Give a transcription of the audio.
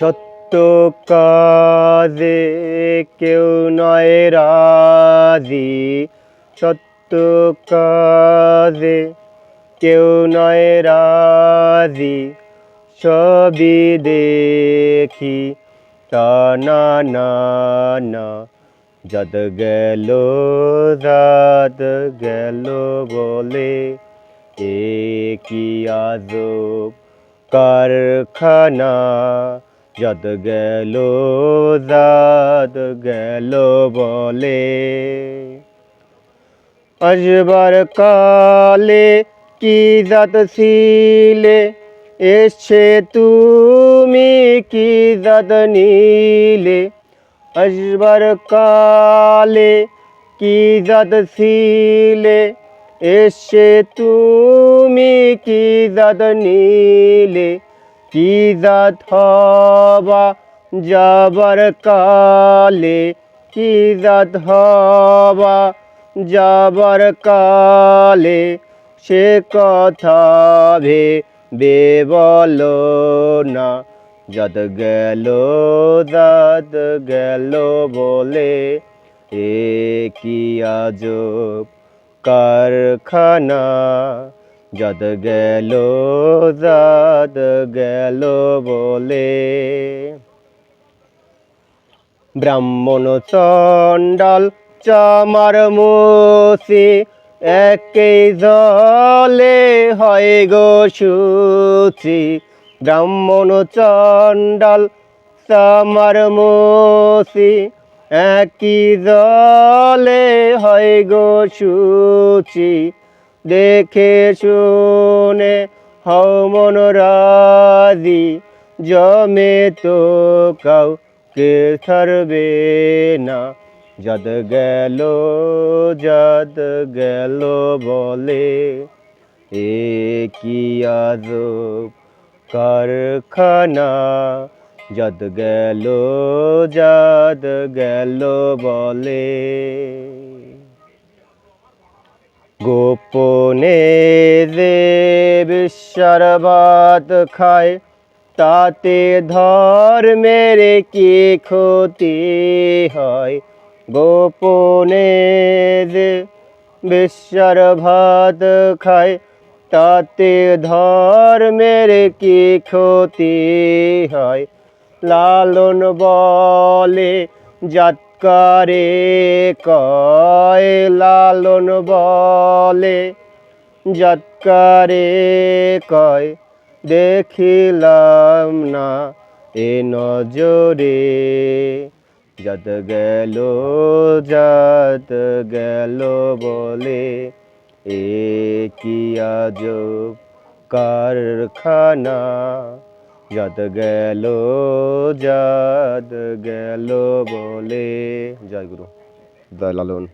সত্য কাজে কেউ নয় রাজি। সত্য কাজে কেউ নয় রাজি। সবই দেখি, তা না যদ গেল জাত গেল বলে এ কি আজব কারখানা? যদ গেল জাত গেল বলে। আসবার কালে কি জাত ছিলে? এসে তুমি কি জাত নিলে? আসবার কালে কি জাত ছিলে? এসে তুমি কি জাত নিলে? জাত হবা যাবার কালে জাত হবা যাবার কালে, সে কথা ভেবে বলো না যদ গেল দাদ গেল বলে, এ কি আজব কারখানা যদ গেল দাদ গেল বলে ব্রাহ্মণ চণ্ডাল চামার মোসি একই জলে হয় গো সুচি ব্রাহ্মণ চণ্ডাল চামার মোসি একই জলে হয় গো সুচি দেখে শুনে হও মন রাজি জমে তো কাউ কে ছাড়বে না। যদ গেল যদ গেল বলে, এ কি আজব কারখানা। যদ গেল যদ গেল বলে। গোপনে যে বিশ্বার খায়, তাতে ধর্মের কি ক্ষতি হয়? গোপনে যে বিশ্বার ভাত খায়, তাতে ধর্মের কি ক্ষতি হয়? লালন বলে জাতকারে কয় লালন বলে যৎকারে কয় দেখিলাম না এ নজরে। যত গেল যত গেল বলে, এ কি আজব কারখানা? যত গেল যত গেল বলে জয় গুরু জয় লালন